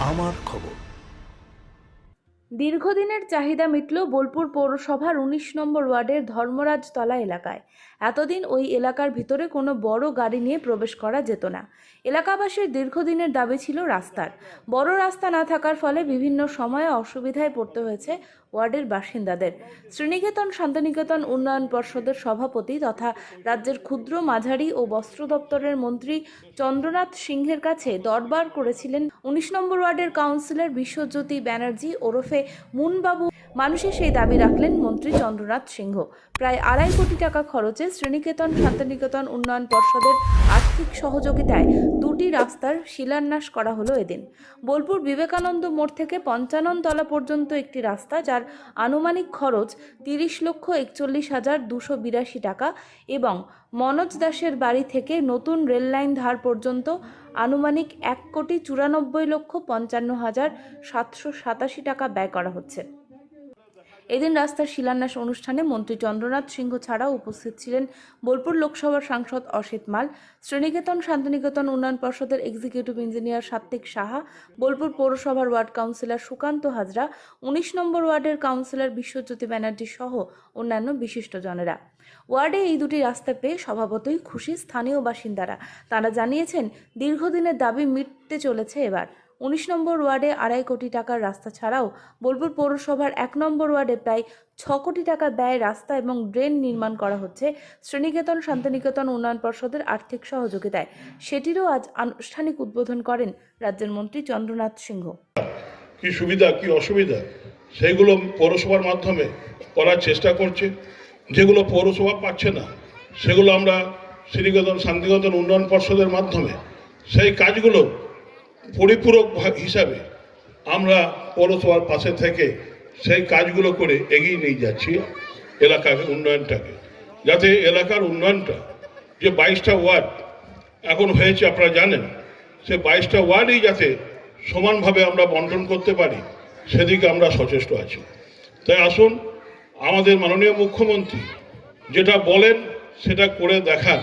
আমার খবর। দীর্ঘদিনের চাহিদা মিটল বোলপুর পৌরসভার উনিশ নম্বর ওয়ার্ডের ধর্মরাজতলা এলাকায়। এতদিন ওই এলাকার ভিতরে কোনো বড় গাড়ি নিয়ে প্রবেশ করা যেত না। এলাকাবাসীর দীর্ঘদিনের দাবি ছিল রাস্তার। বড় রাস্তা না থাকার ফলে বিভিন্ন সময়ে অসুবিধায় পড়তে হয়েছে ওয়ার্ডের বাসিন্দাদের। শ্রীনিকেতন শান্তিনিকেতন উন্নয়ন পর্ষদের সভাপতি তথা রাজ্যের ক্ষুদ্র মাঝারি ও বস্ত্র দপ্তরের মন্ত্রী চন্দ্রনাথ সিংহের কাছে দরবার করেছিলেন উনিশ নম্বর ওয়ার্ডের কাউন্সিলর বিশ্বজ্যোতি ব্যানার্জি ওরফে মুনবাবু মানুষের সেই দাবি রাখলেন মন্ত্রী চন্দ্রনাথ সিংহ। প্রায় আড়াই কোটি টাকা খরচে শ্রেণীকেতন, শান্তিনিকেতন উন্নয়ন পর্ষদের আর্থিক সহযোগিতায় দুটি রাস্তার শিলান্যাস করা হলো এদিন। বোলপুর বিবেকানন্দ মোড় থেকে পঞ্চাননতলা পর্যন্ত একটি রাস্তা যার আনুমানিক খরচ তিরিশ লক্ষ একচল্লিশ হাজার দুশো বিরাশি টাকা এবং মনোজ দাসের বাড়ি থেকে নতুন রেললাইন ধার পর্যন্ত আনুমানিক এক কোটি চুরানব্বই লক্ষ পঞ্চান্ন হাজার সাতশো সাতাশি টাকা ব্যয় করা হচ্ছে। এদিন রাস্তার শিলান্যাস অনুষ্ঠানে মন্ত্রী চন্দ্রনাথ সিংহ ছাড়াও উপস্থিত ছিলেন বোলপুর লোকসভার সাংসদ অসিত মাল শ্রীনিকেতন শান্তিনিকেতন উন্নয়ন পর্ষদের এক্সিকিউটিভ ইঞ্জিনিয়ার সাত্বিক সাহা, বোলপুর পৌরসভার ওয়ার্ড কাউন্সিলর সুকান্ত হাজরা, উনিশ নম্বর ওয়ার্ডের কাউন্সিলর বিশ্বজ্যোতি ব্যানার্জি সহ অন্যান্য বিশিষ্টজনেরা ওয়ার্ডে এই দুটি রাস্তা পেয়ে স্বভাবতই খুশি স্থানীয় বাসিন্দারা। তারা জানিয়েছেন, দীর্ঘদিনের দাবি মিটতে চলেছে এবার। উনিশ নম্বর ওয়ার্ডে আড়াই কোটি টাকার রাস্তা ছাড়াও বোলপুর পৌরসভার এক নম্বর ওয়ার্ডে প্রায় ছ কোটি টাকা ব্যয় রাস্তা এবং ড্রেন নির্মাণ করা হচ্ছে। শ্রীনিকেতন শান্তিনিকেতন উন্নয়ন পর্ষদের আর্থিক সহযোগিতায়। সেটিরও আজ আনুষ্ঠানিক উদ্বোধন করেন রাজ্যের মন্ত্রী চন্দ্রনাথ সিংহ। কি সুবিধা, কি অসুবিধা? সেইগুলো পৌরসভার মাধ্যমে করার চেষ্টা করছে। যেগুলো পৌরসভা পাচ্ছে না, সেগুলো আমরা শ্রীনিকেতন শান্তিনিকেতন উন্নয়ন পর্ষদের মাধ্যমে সেই কাজগুলো পরিপূরক হিসাবে আমরা পৌরসভার পাশে থেকে সেই কাজগুলো করে এগিয়ে নিয়ে যাচ্ছি এলাকার উন্নয়নটাকে। যাতে এলাকার উন্নয়নটা, যে বাইশটা ওয়ার্ড এখন হয়েছে আপনারা জানেন, সে বাইশটা ওয়ার্ডই যাতে সমানভাবে আমরা বন্টন করতে পারি, সেদিকে আমরা সচেষ্ট আছি। তাই আসুন, আমাদের মাননীয় মুখ্যমন্ত্রী যেটা বলেন সেটা করে দেখান।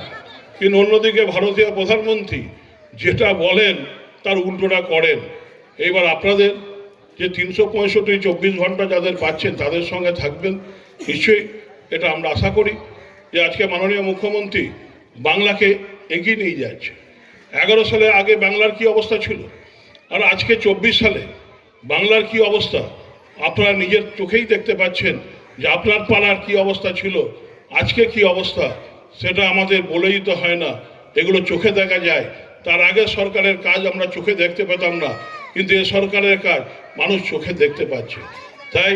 কিন্তু অন্যদিকে ভারতীয় প্রধানমন্ত্রী যেটা বলেন তার উল্টোটা করেন। এবার আপনাদের যে তিনশো পঁয়ষট্টি, চব্বিশ ঘণ্টা যাদের পাচ্ছেন, তাদের সঙ্গে থাকবেন। নিশ্চয়ই এটা আমরা আশা করি যে আজকে মাননীয় মুখ্যমন্ত্রী বাংলাকে এগিয়ে নিয়ে যাচ্ছে। এগারো সালে আগে বাংলার কি অবস্থা ছিল? আর আজকে চব্বিশ সালে বাংলার কি অবস্থা? আপনারা নিজের চোখেই দেখতে পাচ্ছেন যে আপনার পাড়ার কি অবস্থা ছিল, আজকে কি অবস্থা, সেটা আমাদের বলে দিতে হয় না। এগুলো চোখে দেখা যায়। তার আগে সরকারের কাজ আমরা চোখে দেখতে পেতাম না, কিন্তু এ সরকারের কাজ মানুষ চোখে দেখতে পাচ্ছে। তাই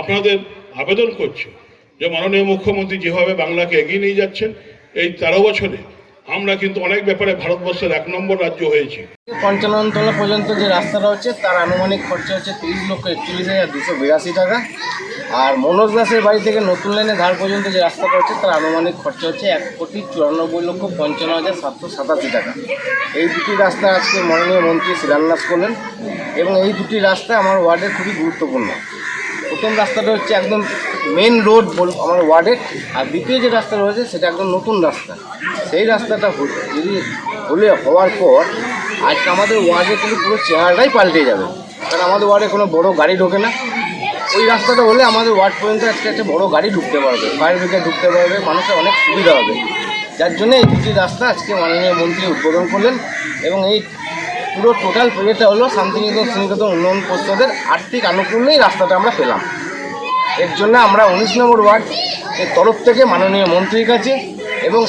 আপনাদের আবেদন করছে যে মাননীয় মুখ্যমন্ত্রী যেভাবে বাংলাকে এগিয়ে নিয়ে যাচ্ছেন, এই তেরো বছরে আমরা কিন্তু অনেক ব্যাপারে ভারতবর্ষের এক নম্বর রাজ্য হয়েছি। পঞ্চাননতলা পর্যন্ত যে রাস্তাটা হচ্ছে, তার আনুমানিক খরচা হচ্ছে তিরিশ লক্ষ একচল্লিশ হাজার দুশো বিরাশি টাকা। আর মনোজ দাসের বাড়ি থেকে নতুন লাইনে ধার পর্যন্ত যে রাস্তাটা হচ্ছে, তার আনুমানিক খরচা হচ্ছে এক কোটি চুরানব্বই লক্ষ পঞ্চান্ন হাজার সাতশো সাতাশি টাকা। এই দুটি রাস্তা আজকে মাননীয় মন্ত্রী শিলান্যাস করলেন এবং এই দুটি রাস্তা আমার ওয়ার্ডের খুবই গুরুত্বপূর্ণ। প্রথম রাস্তাটা হচ্ছে একদম মেন রোড বল আমার ওয়ার্ডের, আর দ্বিতীয় যে রাস্তা রয়েছে সেটা একদম নতুন রাস্তা। সেই রাস্তাটা যদি হলে হওয়ার পর, আজকে আমাদের ওয়ার্ডের কিন্তু পুরো চেহারাটাই পাল্টে যাবে। কারণ আমাদের ওয়ার্ডে কোনো বড় গাড়ি ঢোকে না। ওই রাস্তাটা হলে আমাদের ওয়ার্ড পর্যন্ত আজকে একটা বড় গাড়ি ঢুকতে পারবে। ফায়ার ব্রিগেড ঢুকতে পারবে, মানুষের অনেক সুবিধা হবে। যার জন্য এই দুটি রাস্তা আজকে মাননীয় মন্ত্রী উদ্বোধন করলেন এবং এই পুরো টোটাল প্রজেক্টটা হলো শান্তিনিকেতন শ্রীনিকেতন উন্নয়ন পরিষদের আর্থিক আনুকূল্যেই রাস্তাটা আমরা পেলাম। এর জন্য আমরা উনিশ নম্বর ওয়ার্ড এর তরফ থেকে মাননীয় মন্ত্রীর কাছে এবং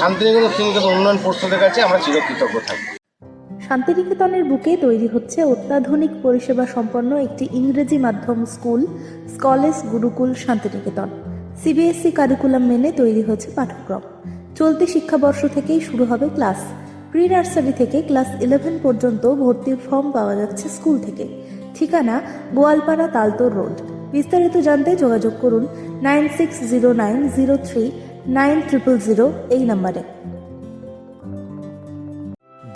শান্তিনিকেতন শ্রীনিকেতন উন্নয়ন পরিষদের কাছে আমরা চিরকৃতজ্ঞ থাকব শান্তিনিকেতনের বুকে তৈরি হচ্ছে অত্যাধুনিক পরিষেবা সম্পন্ন একটি ইংরেজি মাধ্যম স্কুল স্কলেজ গুরুকুল, শান্তিনিকেতন। সিবিএসসি কারিকুলাম মেনে তৈরি হয়েছে পাঠ্যক্রম। চলতি শিক্ষাবর্ষ থেকেই শুরু হবে ক্লাস। প্রি নার্সারি থেকে ক্লাস ইলেভেন পর্যন্ত ভর্তির ফর্ম পাওয়া যাচ্ছে স্কুল থেকে। ঠিকানা গোয়ালপাড়া তালতোর রোড। বিস্তারিত জানতে যোগাযোগ করুন nine six zero nine zero three nine triple zero এই নম্বরে।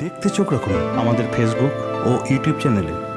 দেখতে চোখ রাখুন আমাদের ফেসবুক ও ইউটিউব চ্যানেলে।